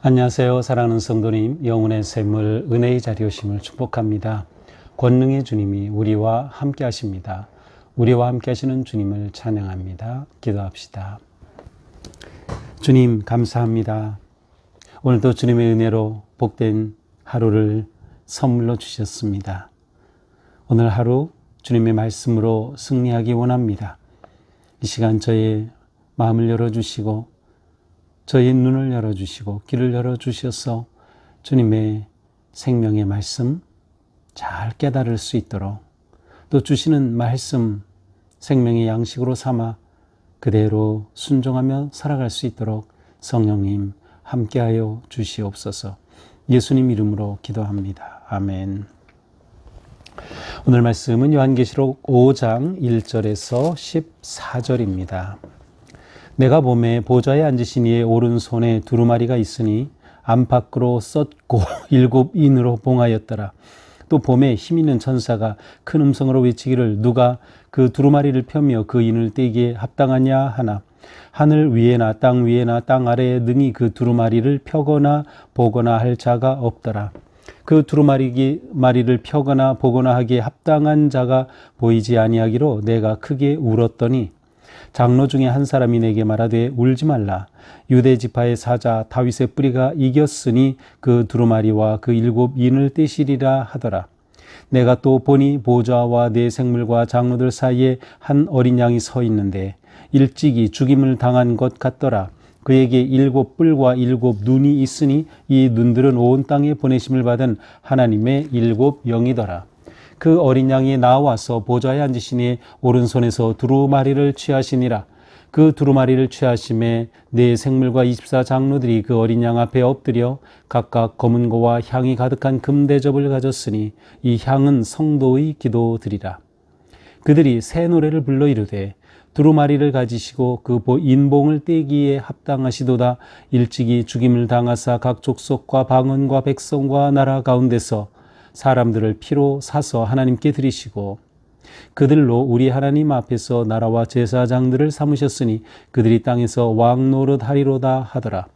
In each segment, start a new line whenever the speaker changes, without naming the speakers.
안녕하세요. 사랑하는 성도님, 영혼의 샘물, 은혜의 자리오심을 축복합니다. 권능의 주님이 우리와 함께 하십니다. 우리와 함께 하시는 주님을 찬양합니다. 기도합시다. 주님, 감사합니다. 오늘도 주님의 은혜로 복된 하루를 선물로 주셨습니다. 오늘 하루 주님의 말씀으로 승리하기 원합니다. 이 시간 저의 마음을 열어주시고 저희 눈을 열어주시고 귀를 열어주셔서 주님의 생명의 말씀 잘 깨달을 수 있도록 또 주시는 말씀 생명의 양식으로 삼아 그대로 순종하며 살아갈 수 있도록 성령님 함께하여 주시옵소서 예수님 이름으로 기도합니다. 아멘. 오늘 말씀은 요한계시록 5장 1절에서 14절입니다. 내가 봄에 보좌에 앉으신 이의 오른손에 두루마리가 있으니 안팎으로 썼고 일곱 인으로 봉하였더라. 또 봄에 힘 있는 천사가 큰 음성으로 외치기를 누가 그 두루마리를 펴며 그 인을 떼기에 합당하냐 하나 하늘 위에나 땅 위에나 땅 아래에 능히 그 두루마리를 펴거나 보거나 할 자가 없더라. 그 두루마리를 펴거나 보거나 하기에 합당한 자가 보이지 아니하기로 내가 크게 울었더니 장로 중에 한 사람이 내게 말하되 울지 말라. 유대 지파의 사자 다윗의 뿌리가 이겼으니 그 두루마리와 그 일곱 인을 떼시리라 하더라. 내가 또 보니 보좌와 내 생물과 장로들 사이에 한 어린 양이 서 있는데 일찍이 죽임을 당한 것 같더라. 그에게 일곱 뿔과 일곱 눈이 있으니 이 눈들은 온 땅에 보내심을 받은 하나님의 일곱 영이더라. 그 어린 양이 나와서 보좌에 앉으시니 오른손에서 두루마리를 취하시니라. 그 두루마리를 취하심에 네 생물과 이십사 장로들이 그 어린 양 앞에 엎드려 각각 검은 고와 향이 가득한 금대접을 가졌으니 이 향은 성도의 기도드리라. 그들이 새 노래를 불러 이르되 두루마리를 가지시고 그 인봉을 떼기에 합당하시도다 일찍이 죽임을 당하사 각 족속과 방언과 백성과 나라 가운데서 사람들을 피로 사서 하나님께 드리시고 그들로 우리 하나님 앞에서 나라와 제사장들을 삼으셨으니 그들이 땅에서 왕 노릇 하리로다 하더라.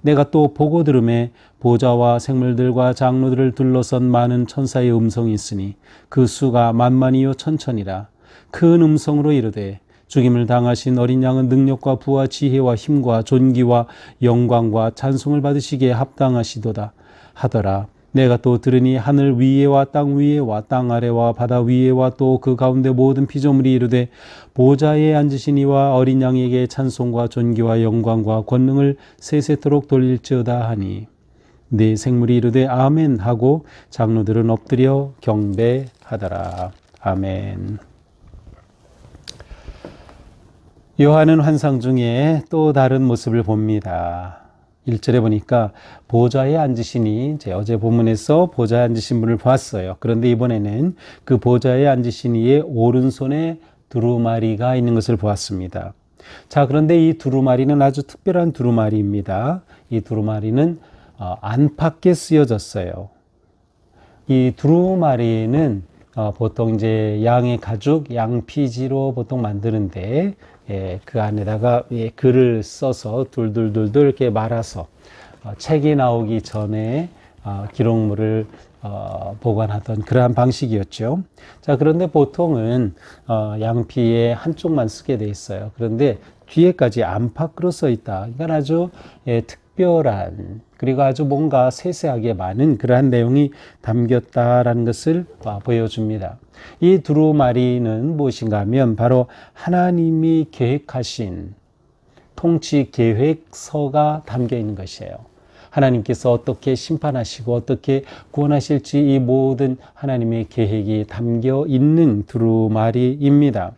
내가 또 보고 들음에 보좌와 생물들과 장로들을 둘러선 많은 천사의 음성이 있으니 그 수가 만만이요 천천이라 큰 음성으로 이르되 죽임을 당하신 어린 양은 능력과 부와 지혜와 힘과 존귀와 영광과 찬송을 받으시기에 합당하시도다 하더라. 내가 또 들으니 하늘 위에와 땅 위에와 땅 아래와 바다 위에와 또 그 가운데 모든 피조물이 이르되 보좌에 앉으신 이와 어린 양에게 찬송과 존귀와 영광과 권능을 세세토록 돌릴지어다 하니 네 생물이 이르되 아멘 하고 장로들은 엎드려 경배하더라 아멘. 요한은 환상 중에 또 다른 모습을 봅니다. 1절에 보니까 보좌에 앉으시니 이제 어제 본문에서 보좌에 앉으신 분을 보았어요. 그런데 이번에는 그 보좌에 앉으신 이의 오른손에 두루마리가 있는 것을 보았습니다. 자, 그런데 이 두루마리는 아주 특별한 두루마리입니다. 이 두루마리는 어, 안팎에 쓰여졌어요. 이 두루마리는 어, 보통 이제 양의 가죽, 양피지로 보통 만드는데 예, 그 안에다가 예, 글을 써서 둘둘둘둘 이렇게 말아서 어, 책이 나오기 전에 어, 기록물을 어, 보관하던 그러한 방식이었죠. 자, 그런데 보통은 어, 양피의 한쪽만 쓰게 돼 있어요. 그런데 뒤에까지 안팎으로 써 있다. 이건 아주 예, 특별한 그리고 아주 뭔가 세세하게 많은 그러한 내용이 담겼다라는 것을 보여줍니다. 이 두루마리는 무엇인가 하면 바로 하나님이 계획하신 통치 계획서가 담겨 있는 것이에요. 하나님께서 어떻게 심판하시고 어떻게 구원하실지 이 모든 하나님의 계획이 담겨 있는 두루마리입니다.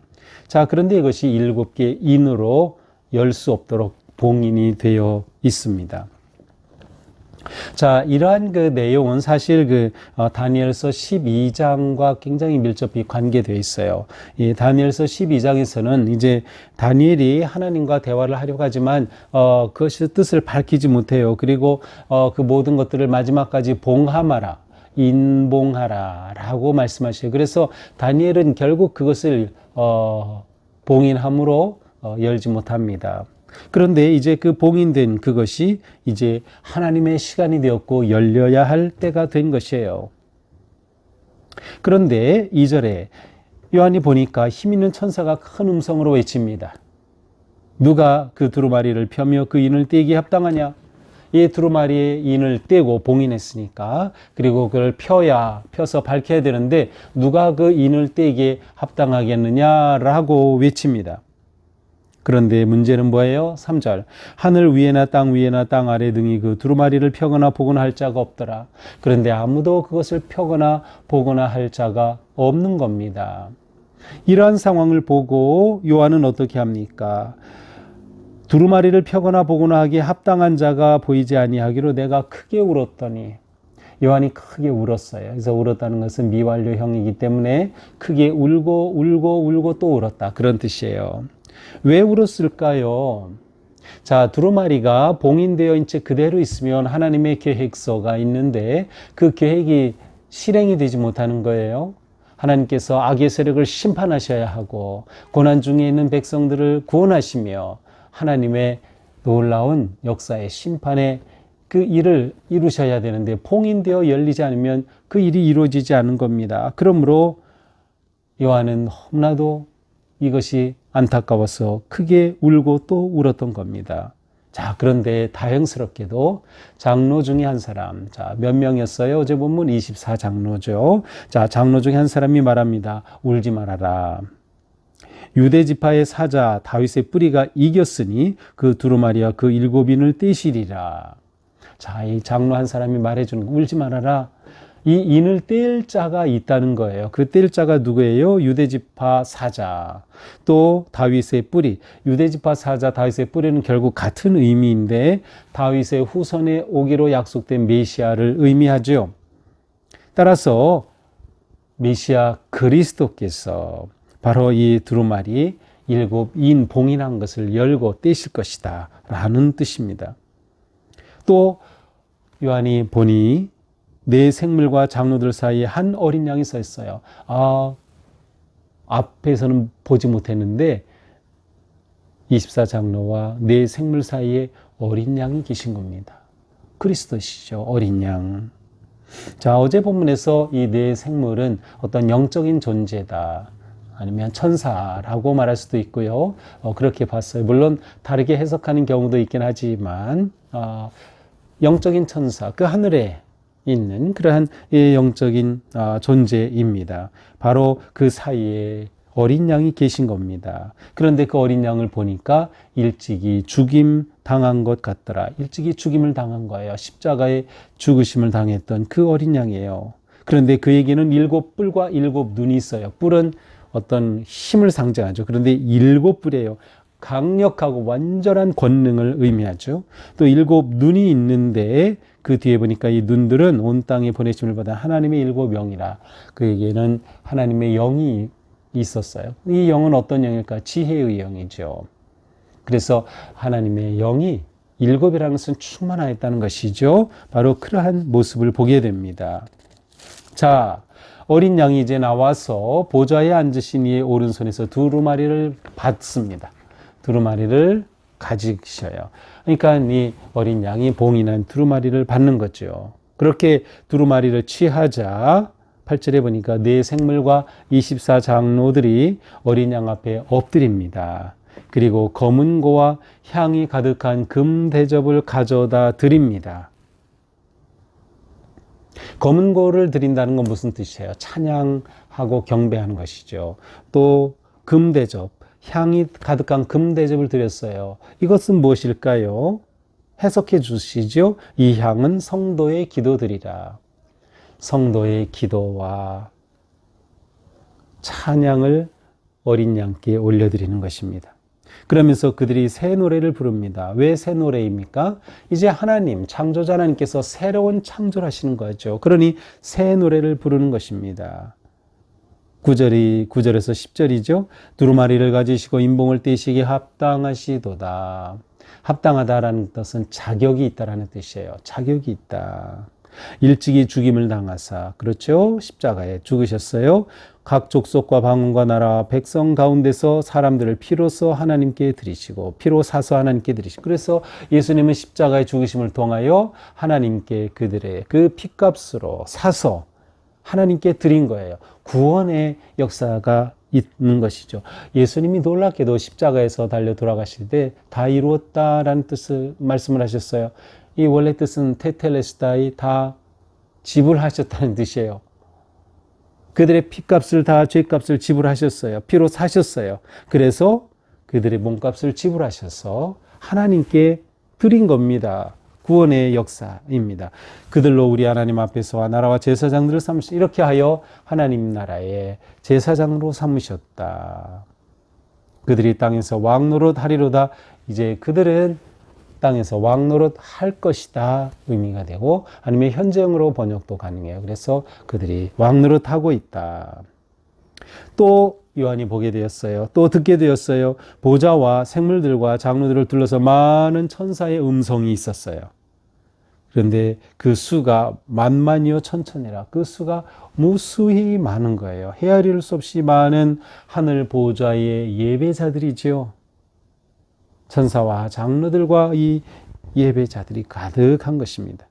자, 그런데 이것이 일곱 개 인으로 열 수 없도록 봉인이 되어 있습니다. 자, 이러한 그 내용은 사실 그 어, 다니엘서 12장과 굉장히 밀접히 관계되어 있어요. 이 다니엘서 12장에서는 이제 다니엘이 하나님과 대화를 하려고 하지만 어, 그것의 뜻을 밝히지 못해요. 그리고 어, 그 모든 것들을 마지막까지 봉함하라. 인봉하라 라고 말씀하셔요. 그래서 다니엘은 결국 그것을 어, 봉인함으로 어, 열지 못합니다. 그런데 이제 그 봉인된 그것이 이제 하나님의 시간이 되었고 열려야 할 때가 된 것이에요. 그런데 이절에 요한이 보니까 힘 있는 천사가 큰 음성으로 외칩니다. 누가 그 두루마리를 펴며 그 인을 떼기에 합당하냐? 이 두루마리의 인을 떼고 봉인했으니까 그리고 그걸 펴야 펴서 밝혀야 되는데 누가 그 인을 떼기에 합당하겠느냐라고 외칩니다. 그런데 문제는 뭐예요? 3절. 하늘 위에나 땅 위에나 땅 아래 등이 그 두루마리를 펴거나 보거나 할 자가 없더라. 그런데 아무도 그것을 펴거나 보거나 할 자가 없는 겁니다. 이러한 상황을 보고 요한은 어떻게 합니까? 두루마리를 펴거나 보거나 하기에 합당한 자가 보이지 아니하기로 내가 크게 울었더니 요한이 크게 울었어요. 그래서 울었다는 것은 미완료형이기 때문에 크게 울고 울고 울고 또 울었다. 그런 뜻이에요. 왜 울었을까요? 자, 두루마리가 봉인되어 있는 채 그대로 있으면 하나님의 계획서가 있는데 그 계획이 실행이 되지 못하는 거예요. 하나님께서 악의 세력을 심판하셔야 하고 고난 중에 있는 백성들을 구원하시며 하나님의 놀라운 역사의 심판의 그 일을 이루셔야 되는데 봉인되어 열리지 않으면 그 일이 이루어지지 않은 겁니다. 그러므로 요한은 너무나도 이것이 안타까워서 크게 울고 또 울었던 겁니다. 자, 그런데 다행스럽게도 장로 중에 한 사람, 자, 몇 명이었어요? 어제 본문 24장로죠. 자, 장로 중에 한 사람이 말합니다. 울지 말아라. 유대 지파의 사자 다윗의 뿌리가 이겼으니 그 두루마리와 그 일곱인을 떼시리라. 자, 이 장로 한 사람이 말해 주는 거, 울지 말아라. 이 인을 뗄 자가 있다는 거예요. 그 뗄 자가 누구예요? 유대지파 사자. 또 다윗의 뿌리. 유대지파 사자 다윗의 뿌리는 결국 같은 의미인데 다윗의 후손에 오기로 약속된 메시아를 의미하죠. 따라서 메시아 그리스도께서 바로 이 두루마리 일곱 인 봉인한 것을 열고 떼실 것이다. 라는 뜻입니다. 또 요한이 보니 내 생물과 장로들 사이에 한 어린 양이 서 있어요. 아, 앞에서는 보지 못했는데 24장로와 내 생물 사이에 어린 양이 계신 겁니다. 그리스도시죠. 어린 양. 자, 어제 본문에서 이 네 생물은 어떤 영적인 존재다. 아니면 천사라고 말할 수도 있고요. 어, 그렇게 봤어요. 물론 다르게 해석하는 경우도 있긴 하지만, 어, 영적인 천사, 그 하늘에 있는 그러한 영적인 아, 존재입니다. 바로 그 사이에 어린 양이 계신 겁니다. 그런데 그 어린 양을 보니까 일찍이 죽임 당한 것 같더라. 일찍이 죽임을 당한 거예요. 십자가에 죽으심을 당했던 그 어린 양이에요. 그런데 그에게는 일곱 뿔과 일곱 눈이 있어요. 뿔은 어떤 힘을 상징하죠. 그런데 일곱 뿔이에요. 강력하고 완전한 권능을 의미하죠. 또 일곱 눈이 있는데 그 뒤에 보니까 이 눈들은 온 땅에 보내심을 받아 하나님의 일곱 영이라 그에게는 하나님의 영이 있었어요. 이 영은 어떤 영일까? 지혜의 영이죠. 그래서 하나님의 영이 일곱이라는 것은 충만하였다는 것이죠. 바로 그러한 모습을 보게 됩니다. 자, 어린 양이 이제 나와서 보좌에 앉으신 이의 오른손에서 두루마리를 받습니다. 두루마리를 가지셔요. 그러니까 이 어린 양이 봉인한 두루마리를 받는 거죠. 그렇게 두루마리를 취하자 8절에 보니까 네 생물과 24 장로들이 어린 양 앞에 엎드립니다. 그리고 검은 고와 향이 가득한 금 대접을 가져다 드립니다. 검은 고를 드린다는 건 무슨 뜻이에요? 찬양하고 경배하는 것이죠. 또 금대접, 향이 가득한 금대접을 드렸어요. 이것은 무엇일까요? 해석해 주시죠. 이 향은 성도의 기도들이라. 성도의 기도와 찬양을 어린 양께 올려드리는 것입니다. 그러면서 그들이 새 노래를 부릅니다. 왜 새 노래입니까? 이제 하나님, 창조자 하나님께서 새로운 창조를 하시는 거죠. 그러니 새 노래를 부르는 것입니다. 9절이 9절에서 10절이죠. 두루마리를 가지시고 인봉을 떼시기 합당하시도다. 합당하다라는 뜻은 자격이 있다라는 뜻이에요. 자격이 있다. 일찍이 죽임을 당하사 그렇죠 십자가에 죽으셨어요 각 족속과 방언과 나라 백성 가운데서 사람들을 피로써 하나님께 드리시고 피로 사서 하나님께 드리시고 그래서 예수님은 십자가에 죽으심을 통하여 하나님께 그들의 그 피값으로 사서 하나님께 드린 거예요 구원의 역사가 있는 것이죠. 예수님이 놀랍게도 십자가에서 달려 돌아가실 때 다 이루었다라는 뜻을 말씀을 하셨어요. 이 원래 뜻은 테텔레스타이 다 지불하셨다는 뜻이에요. 그들의 피값을 다 죄값을 지불하셨어요. 피로 사셨어요. 그래서 그들의 몸값을 지불하셔서 하나님께 드린 겁니다. 구원의 역사입니다. 그들로 우리 하나님 앞에서와 나라와 제사장들을 삼으시 이렇게 하여 하나님 나라의 제사장으로 삼으셨다. 그들이 땅에서 왕 노릇 하리로다. 이제 그들은 땅에서 왕 노릇 할 것이다 의미가 되고 아니면 현재형으로 번역도 가능해요. 그래서 그들이 왕 노릇 하고 있다. 또 요한이 보게 되었어요. 또 듣게 되었어요. 보좌와 생물들과 장로들을 둘러서 많은 천사의 음성이 있었어요. 그런데 그 수가 만만이요 천천이라 그 수가 무수히 많은 거예요. 헤아릴 수 없이 많은 하늘 보좌의 예배자들이지요. 천사와 장로들과 이 예배자들이 가득한 것입니다.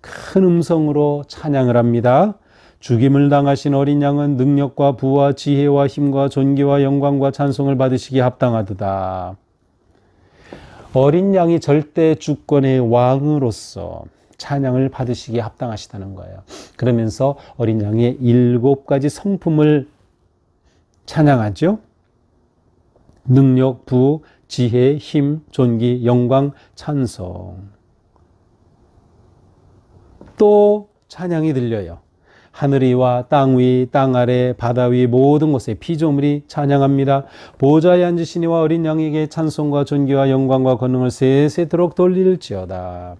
큰 음성으로 찬양을 합니다. 죽임을 당하신 어린 양은 능력과 부와 지혜와 힘과 존귀와 영광과 찬송을 받으시기 합당하도다. 어린 양이 절대 주권의 왕으로서 찬양을 받으시기에 합당하시다는 거예요. 그러면서 어린 양의 일곱 가지 성품을 찬양하죠. 능력, 부, 지혜, 힘, 존귀, 영광, 찬송. 또 찬양이 들려요. 하늘 위와 땅 위, 땅 아래, 바다 위 모든 곳에 피조물이 찬양합니다. 보좌에 앉으신 이와 어린 양에게 찬송과 존귀와 영광과 권능을 세세토록 돌릴지어다.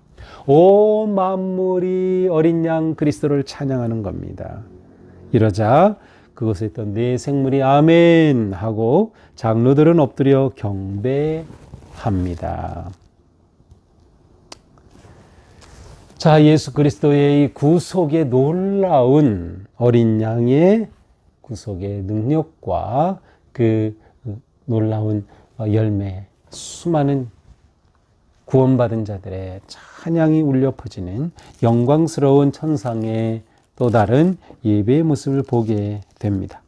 온 만물이 어린 양 그리스도를 찬양하는 겁니다. 이러자 그곳에 있던 네 생물이 아멘 하고 장로들은 엎드려 경배합니다. 자, 예수 그리스도의 이 구속의 놀라운 어린 양의 구속의 능력과 그 놀라운 열매, 수많은 구원받은 자들의 찬양이 울려 퍼지는 영광스러운 천상의 또 다른 예배의 모습을 보게 됩니다.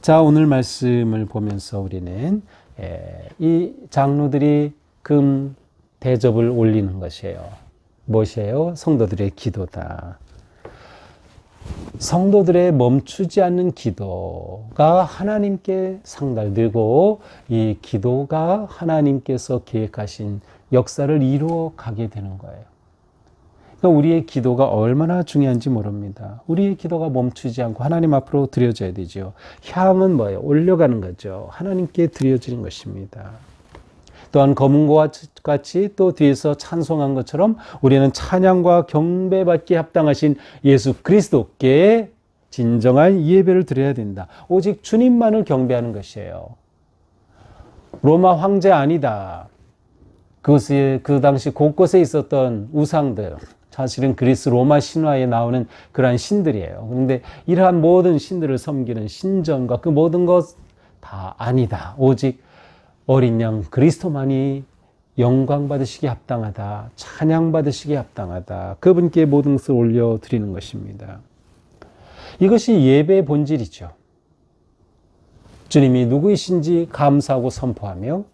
자, 오늘 말씀을 보면서 우리는 이 장로들이 금 대접을 올리는 것이에요. 무엇이에요? 성도들의 기도다. 성도들의 멈추지 않는 기도가 하나님께 상달되고 이 기도가 하나님께서 계획하신 역사를 이루어 가게 되는 거예요. 그러니까 우리의 기도가 얼마나 중요한지 모릅니다. 우리의 기도가 멈추지 않고 하나님 앞으로 드려져야 되죠. 향은 뭐예요? 올려가는 거죠. 하나님께 드려지는 것입니다. 또한 검은과 같이 또 뒤에서 찬송한 것처럼 우리는 찬양과 경배받기 합당하신 예수 그리스도께 진정한 예배를 드려야 된다. 오직 주님만을 경배하는 것이에요. 로마 황제 아니다. 그것이 그 당시 곳곳에 있었던 우상들, 사실은 그리스 로마 신화에 나오는 그러한 신들이에요. 그런데 이러한 모든 신들을 섬기는 신전과 그 모든 것 다 아니다. 오직 어린 양 그리스도만이 영광 받으시기 합당하다. 찬양 받으시기 합당하다. 그분께 모든 것을 올려 드리는 것입니다. 이것이 예배의 본질이죠. 주님이 누구이신지 감사하고 선포하며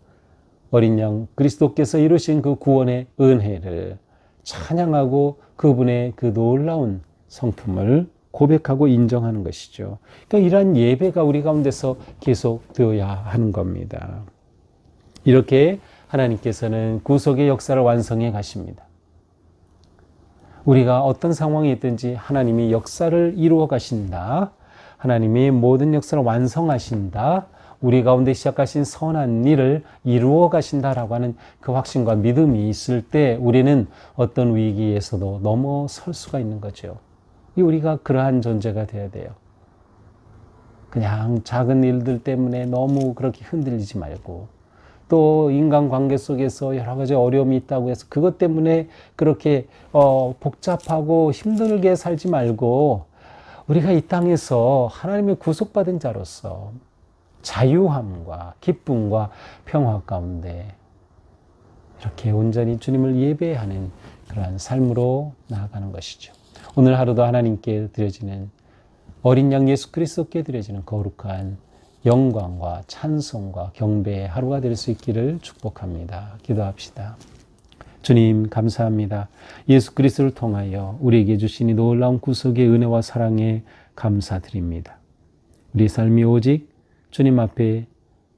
어린 양 그리스도께서 이루신 그 구원의 은혜를 찬양하고 그분의 그 놀라운 성품을 고백하고 인정하는 것이죠. 그러니까 이러한 예배가 우리 가운데서 계속 되어야 하는 겁니다. 이렇게 하나님께서는 구속의 역사를 완성해 가십니다. 우리가 어떤 상황이 있든지 하나님이 역사를 이루어 가신다. 하나님이 모든 역사를 완성하신다. 우리 가운데 시작하신 선한 일을 이루어 가신다라고 하는 그 확신과 믿음이 있을 때 우리는 어떤 위기에서도 넘어설 수가 있는 거죠. 이 우리가 그러한 존재가 되어야 돼요. 그냥 작은 일들 때문에 너무 그렇게 흔들리지 말고 또 인간 관계 속에서 여러 가지 어려움이 있다고 해서 그것 때문에 그렇게 어, 복잡하고 힘들게 살지 말고 우리가 이 땅에서 하나님의 구속받은 자로서 자유함과 기쁨과 평화 가운데 이렇게 온전히 주님을 예배하는 그러한 삶으로 나아가는 것이죠. 오늘 하루도 하나님께 드려지는 어린 양 예수 그리스도께 드려지는 거룩한 영광과 찬송과 경배의 하루가 될 수 있기를 축복합니다. 기도합시다. 주님 감사합니다. 예수 그리스도를 통하여 우리에게 주신 이 놀라운 구속의 은혜와 사랑에 감사드립니다. 우리 삶이 오직 주님 앞에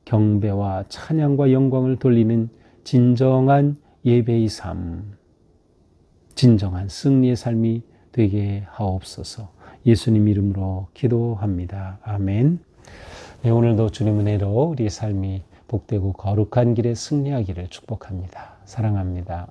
경배와 찬양과 영광을 돌리는 진정한 예배의 삶, 진정한 승리의 삶이 되게 하옵소서. 예수님 이름으로 기도합니다. 아멘. 네, 오늘도 주님 은혜로 우리 삶이 복되고 거룩한 길에 승리하기를 축복합니다. 사랑합니다.